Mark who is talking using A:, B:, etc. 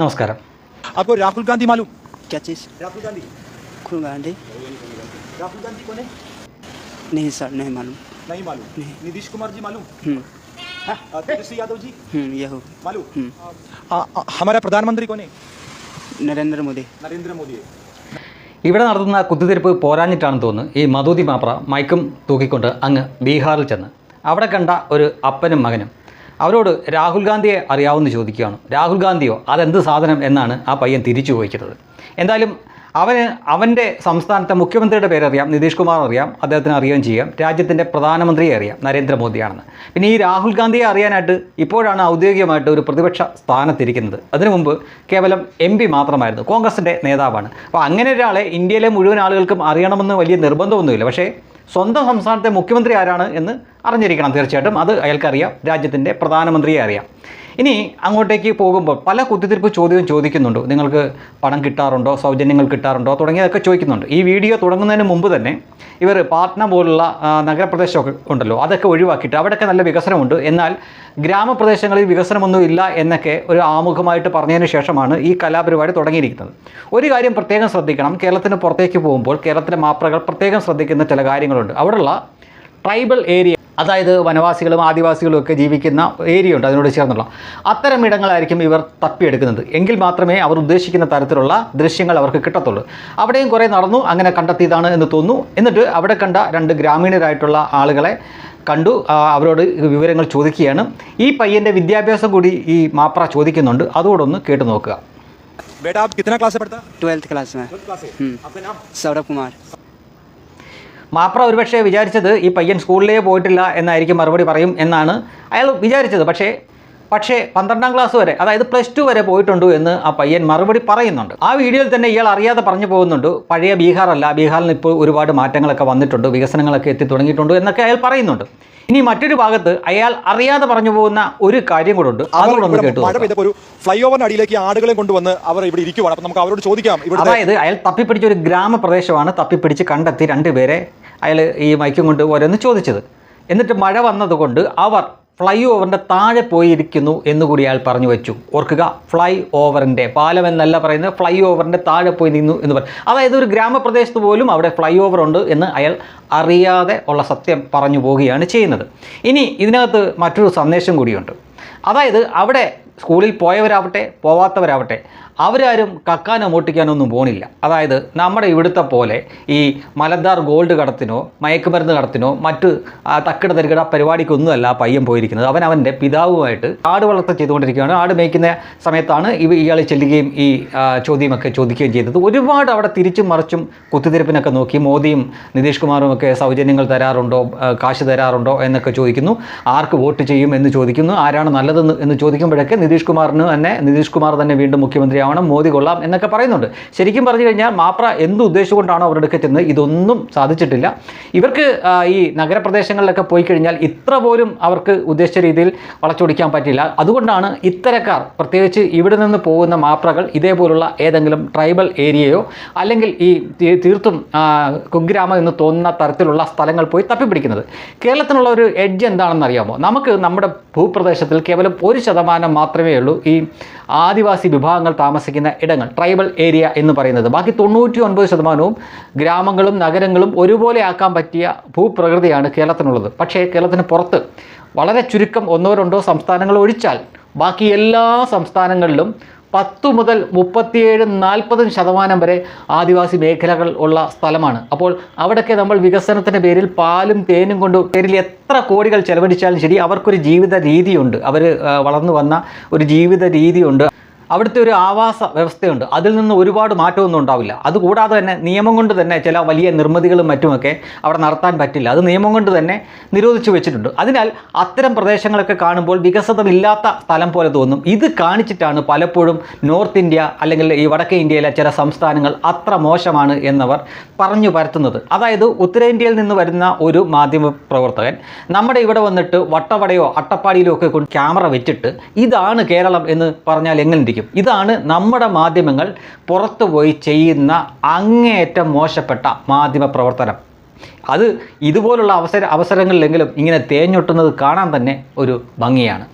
A: നമസ്കാരം
B: आपको राहुल गांधी मालूम
C: क्या चीज़
B: राहुल गांधी
C: खुल गांधी
B: राहुल गांधी कौन है
C: नहीं सर नहीं मालूम
B: नहीं मालूम नीतीश कुमार जी मालूम
C: हम्म
B: हाँ, अ, तेजस्वी यादव जी
C: हम्म ये हो
B: मालूम
C: हम्म
B: आ, आ, हमारा प्रधानमंत्री कौन है
C: नरेंद्र मोदी
B: नरेंद्र मोदी है
A: ഇവിടെ നടത്തുന്ന കുത്തിത്തിരിപ്പ് പോരാഞ്ഞിട്ടാണെന്ന് തോന്നുന്നു ഈ മധുതി മാപ്ര മൈക്കും തൂക്കിക്കൊണ്ട് അങ്ങ് ബീഹാറിൽ ചെന്ന് അവിടെ കണ്ട ഒരു അപ്പനും മകനും അവരോട് രാഹുൽ ഗാന്ധിയെ അറിയാവുന്ന ചോദിക്കുകയാണ്. രാഹുൽ ഗാന്ധിയോ അതെന്ത് സാധനം എന്നാണ് ആ പയ്യൻ തിരിച്ചു ചോദിക്കുന്നത്. എന്തായാലും അവന് അവന്റെ സംസ്ഥാനത്തെ മുഖ്യമന്ത്രിയുടെ പേരറിയാം നിതീഷ് കുമാർ അറിയാം അദ്ദേഹത്തിന് അറിയുകയും ചെയ്യാം. രാജ്യത്തിന്റെ പ്രധാനമന്ത്രിയെ അറിയാം നരേന്ദ്രമോദിയാണെന്ന്. പിന്നെ ഈ രാഹുൽ ഗാന്ധിയെ അറിയാനായിട്ട് ഇപ്പോഴാണ് ഔദ്യോഗികമായിട്ട് ഒരു പ്രതിപക്ഷ സ്ഥാനത്തിരിക്കുന്നത്. അതിനു മുമ്പ് കേവലം എം പി മാത്രമായിരുന്നു കോൺഗ്രസിന്റെ നേതാവാണ്. അപ്പോൾ അങ്ങനെ ഒരാളെ ഇന്ത്യയിലെ മുഴുവൻ ആളുകൾക്കും അറിയണമെന്ന് വലിയ നിർബന്ധമൊന്നുമില്ല. പക്ഷേ സ്വന്തം സംസ്ഥാനത്തെ മുഖ്യമന്ത്രി ആരാണ് എന്ന് അറിഞ്ഞിരിക്കണം തീർച്ചയായിട്ടും. അത് അയാൾക്കറിയാം. രാജ്യത്തിന്റെ പ്രധാനമന്ത്രിയെ അറിയാം. ഇനി അങ്ങോട്ടേക്ക് പോകുമ്പോൾ പല കുത്തിത്തിരിപ്പ് ചോദ്യവും ചോദിക്കുന്നുണ്ട്. നിങ്ങൾക്ക് പണം കിട്ടാറുണ്ടോ? സൗജന്യങ്ങൾ കിട്ടാറുണ്ടോ? തുടങ്ങിയതൊക്കെ ചോദിക്കുന്നുണ്ട്. ഈ വീഡിയോ തുടങ്ങുന്നതിന് മുമ്പ് തന്നെ ഇവർ പാട്ന പോലുള്ള നഗരപ്രദേശമൊക്കെ ഉണ്ടല്ലോ അതൊക്കെ ഒഴിവാക്കിയിട്ട് അവിടെയൊക്കെ നല്ല വികസനമുണ്ട്. എന്നാൽ ഗ്രാമപ്രദേശങ്ങളിൽ വികസനമൊന്നും ഇല്ല എന്നൊക്കെ ഒരു ആമുഖമായിട്ട് പറഞ്ഞതിന് ശേഷമാണ് ഈ കലാപരിപാടി തുടങ്ങിയിരിക്കുന്നത്. ഒരു കാര്യം പ്രത്യേകം ശ്രദ്ധിക്കണം. കേരളത്തിന് പുറത്തേക്ക് പോകുമ്പോൾ കേരളത്തിലെ മാപ്രകൾ പ്രത്യേകം ശ്രദ്ധിക്കുന്ന ചില കാര്യങ്ങളുണ്ട്. അവിടെയുള്ള ട്രൈബൽ ഏരിയ അതായത് വനവാസികളും ആദിവാസികളും ഒക്കെ ജീവിക്കുന്ന ഏരിയ ഉണ്ട് അതിനോട് ചേർന്നുള്ള അത്തരം ഇടങ്ങളായിരിക്കും ഇവർ തപ്പിയെടുക്കുന്നത് എങ്കിൽ മാത്രമേ അവർ ഉദ്ദേശിക്കുന്ന തരത്തിലുള്ള ദൃശ്യങ്ങൾ അവർക്ക് കിട്ടത്തുള്ളൂ അവിടെയും കുറേ നടന്നു അങ്ങനെ കണ്ടെത്തിയതാണ് എന്ന് തോന്നുന്നു എന്നിട്ട് അവിടെ കണ്ട രണ്ട് ഗ്രാമീണരായിട്ടുള്ള ആളുകളെ കണ്ടു ആ, അവരോട് വിവരങ്ങൾ ചോദിക്കുകയാണ് ഈ പയ്യൻ്റെ വിദ്യാഭ്യാസം കൂടി ഈ മാപ്ര ചോദിക്കുന്നുണ്ട് അതുകൂടൊന്ന് കേട്ടു നോക്കുക
B: बेटा आप कितना क्लास से पढ़ता
C: ट्वेल्थ क्लास में
B: ट्वेल्थ क्लास से
C: हम्म।
B: आपका नाम
C: सौरभ कुमार
A: മാപ്ര ഒരുപക്ഷെ വിചാരിച്ചത് ഈ പയ്യൻ സ്കൂളിലേ പോയിട്ടില്ല എന്നായിരിക്കും മറുപടി പറയും എന്നാണ് അയാൾ വിചാരിച്ചത്. പക്ഷേ പക്ഷേ പന്ത്രണ്ടാം ക്ലാസ് വരെ അതായത് പ്ലസ് ടു വരെ പോയിട്ടുണ്ട് എന്ന് ആ പയ്യൻ മറുപടി പറയുന്നുണ്ട്. ആ വീഡിയോയിൽ തന്നെ ഇയാൾ അറിയാതെ പറഞ്ഞു പോകുന്നുണ്ട്. പഴയ ബീഹാർ അല്ല ബീഹാറിൽ ഇപ്പോൾ ഒരുപാട് മാറ്റങ്ങളൊക്കെ വന്നിട്ടുണ്ട് വികസനങ്ങളൊക്കെ എത്തി തുടങ്ങിയിട്ടുണ്ട് എന്നൊക്കെ അയാൾ പറയുന്നുണ്ട്. ഇനി മറ്റൊരു ഭാഗത്ത് അയാൾ അറിയാതെ പറഞ്ഞു പോകുന്ന ഒരു കാര്യം കൂടെ ഉണ്ട്.
B: അതുകൊണ്ട്
A: കേട്ടു
B: മഴ പെയ്തപ്പോൾ ഒരു ഫ്ലൈ ഓവറിന് അടിയിലേക്ക് ആടുകളെ കൊണ്ടുവന്ന് അവർ ഇവിടെ ഇരിക്കുവാണ്. അപ്പം നമുക്ക് അവരോട് ചോദിക്കാം
A: അതായത് അയാൾ തപ്പിപ്പിടിച്ച ഒരു ഗ്രാമപ്രദേശമാണ് തപ്പിപ്പിടിച്ച് കണ്ടെത്തി രണ്ടുപേരെ അയാൾ ഈ മൈക്കും കൊണ്ട് ഓരോന്ന് ചോദിച്ചത്. എന്നിട്ട് മഴ വന്നതുകൊണ്ട് അവർ ഫ്ലൈ ഓവറിന്റെ താഴെ പോയിരിക്കുന്നു എന്നുകൂടി അയാൾ പറഞ്ഞു വെച്ചു. ഓർക്കുക ഫ്ലൈ ഓവറിന്റെ പാലം എന്നല്ല പറയുന്നത് ഫ്ലൈ ഓവറിന്റെ താഴെ പോയി നിന്നു എന്ന് പറയും അതായത് ഒരു ഗ്രാമപ്രദേശത്ത് പോലും അവിടെ ഫ്ലൈ ഓവർ ഉണ്ട് എന്ന് അയാൾ അറിയാതെ ഉള്ള സത്യം പറഞ്ഞു പോവുകയാണ് ചെയ്യുന്നത്. ഇനി ഇതിനകത്ത് മറ്റൊരു സന്ദേശം കൂടിയുണ്ട്. അതായത് അവിടെ സ്കൂളിൽ പോയവരാവട്ടെ പോവാത്തവരാവട്ടെ അവരാരും കക്കാനോ മോട്ടിക്കാനോ ഒന്നും പോണില്ല. അതായത് നമ്മുടെ ഇവിടുത്തെ പോലെ ഈ മലദാർ ഗോൾഡ് കടത്തിനോ മയക്കുമരുന്ന് കടത്തിനോ മറ്റ് തക്കിട തരികിട പരിപാടിക്കൊന്നുമല്ല പയ്യൻ പോയിരിക്കുന്നത്. അവൻ അവന്റെ പിതാവുമായിട്ട് ആട് വളർത്തൽ ചെയ്തുകൊണ്ടിരിക്കുകയാണ്. ആട് മേയ്ക്കുന്ന സമയത്താണ് ഇവ ഇയാൾ ചെല്ലുകയും ഈ ചോദ്യമൊക്കെ ചോദിക്കുകയും ചെയ്തത്. ഒരുപാട് അവിടെ തിരിച്ചും മറിച്ചും കുത്തിത്തിരിപ്പിനൊക്കെ നോക്കി മോദിയും നിതീഷ് കുമാറും ഒക്കെ സൗജന്യങ്ങൾ തരാറുണ്ടോ കാശ് തരാറുണ്ടോ എന്നൊക്കെ ചോദിക്കുന്നു. ആർക്ക് വോട്ട് ചെയ്യും എന്ന് ചോദിക്കുന്നു. ആരാണ് നല്ലതെന്ന് എന്ന് ചോദിക്കുമ്പോഴൊക്കെ നിതീഷ് കുമാറിന് തന്നെ നിതീഷ് കുമാർ തന്നെ വീണ്ടും മുഖ്യമന്ത്രിയാവണം മോദി കൊള്ളാം എന്നൊക്കെ പറയുന്നുണ്ട്. ശരിക്കും പറഞ്ഞു കഴിഞ്ഞാൽ മാപ്ര എന്ത് ഉദ്ദേശം കൊണ്ടാണോ അവരുടെ ചെന്ന് ഇതൊന്നും സാധിച്ചിട്ടില്ല. ഇവർക്ക് ഈ നഗരപ്രദേശങ്ങളിലൊക്കെ പോയി കഴിഞ്ഞാൽ ഇത്ര പോലും അവർക്ക് ഉദ്ദേശിച്ച രീതിയിൽ വളച്ചൊടിക്കാൻ പറ്റില്ല. അതുകൊണ്ടാണ് ഇത്തരക്കാർ പ്രത്യേകിച്ച് ഇവിടെ നിന്ന് പോകുന്ന മാപ്രകൾ ഇതേപോലുള്ള ഏതെങ്കിലും ട്രൈബൽ ഏരിയയോ അല്ലെങ്കിൽ ഈ തീർത്തും കുഗ്രാമം എന്ന് തോന്നുന്ന തരത്തിലുള്ള സ്ഥലങ്ങൾ പോയി തപ്പിപ്പിടിക്കുന്നത്. കേരളത്തിനുള്ള ഒരു എഡ്ജ് എന്താണെന്ന് അറിയാമോ നമുക്ക് നമ്മുടെ ഭൂപ്രദേശത്തിൽ കേവലം ഒരു ശതമാനം മാത്രമേ ഉള്ളൂ. ഈ ആദിവാസി വിഭാഗങ്ങൾ താമസിക്കുന്ന ഇടങ്ങൾ ട്രൈബൽ ഏരിയ എന്ന് പറയുന്നത്. ബാക്കി തൊണ്ണൂറ്റി ഒൻപത് ശതമാനവും ഗ്രാമങ്ങളും നഗരങ്ങളും ഒരുപോലെ ആക്കാൻ പറ്റിയ ഭൂപ്രകൃതിയാണ് കേരളത്തിനുള്ളത്. പക്ഷേ കേരളത്തിന് പുറത്ത് വളരെ ചുരുക്കം ഒന്നോ രണ്ടോ സംസ്ഥാനങ്ങൾ ഒഴിച്ചാൽ ബാക്കി എല്ലാ സംസ്ഥാനങ്ങളിലും പത്ത് മുതൽ മുപ്പത്തിയേഴ് നാൽപ്പത് ശതമാനം വരെ ആദിവാസി മേഖലകൾ ഉള്ള സ്ഥലമാണ്. അപ്പോൾ അവിടെയൊക്കെ നമ്മൾ വികസനത്തിന്റെ പേരിൽ പാലും തേനും കൊണ്ട് പേരിൽ എത്ര കോടികൾ ചെലവഴിച്ചാലും ശരി അവർക്കൊരു ജീവിത രീതിയുണ്ട്. അവർ വളർന്നു വന്ന ഒരു ജീവിത രീതിയുണ്ട്. അവിടുത്തെ ഒരു ആവാസ വ്യവസ്ഥയുണ്ട്. അതിൽ നിന്ന് ഒരുപാട് മാറ്റമൊന്നും ഉണ്ടാവില്ല. അതുകൂടാതെ തന്നെ നിയമം കൊണ്ട് തന്നെ ചില വലിയ നിർമ്മിതികളും മറ്റുമൊക്കെ അവിടെ നടത്താൻ പറ്റില്ല. അത് നിയമം കൊണ്ട് തന്നെ നിരോധിച്ചു വെച്ചിട്ടുണ്ട്. അതിനാൽ അത്തരം പ്രദേശങ്ങളൊക്കെ കാണുമ്പോൾ വികസിതമില്ലാത്ത സ്ഥലം പോലെ തോന്നും. ഇത് കാണിച്ചിട്ടാണ് പലപ്പോഴും നോർത്ത് ഇന്ത്യ അല്ലെങ്കിൽ ഈ വടക്കേ ഇന്ത്യയിലെ ചില സംസ്ഥാനങ്ങൾ അത്ര മോശമാണ് എന്നവർ പറഞ്ഞു പരത്തുന്നത്. അതായത് ഉത്തരേന്ത്യയിൽ നിന്ന് വരുന്ന ഒരു മാധ്യമ പ്രവർത്തകൻ നമ്മുടെ ഇവിടെ വന്നിട്ട് വട്ടവടയോ അട്ടപ്പാടിയിലോ ഒക്കെ കൊണ്ട് ക്യാമറ വെച്ചിട്ട് ഇതാണ് കേരളം എന്ന് പറഞ്ഞാൽ എങ്ങനെ ഇരിക്കും ഇതാണ് നമ്മുടെ മാധ്യമങ്ങൾ പുറത്തു പോയി ചെയ്യുന്ന അങ്ങേയറ്റം മോശപ്പെട്ട മാധ്യമ പ്രവർത്തനം. അത് ഇതുപോലുള്ള അവസര അവസരങ്ങളിലെങ്കിലും ഇങ്ങനെ തേഞ്ഞൊട്ടുന്നത് കാണാൻ തന്നെ ഒരു ഭംഗിയാണ്.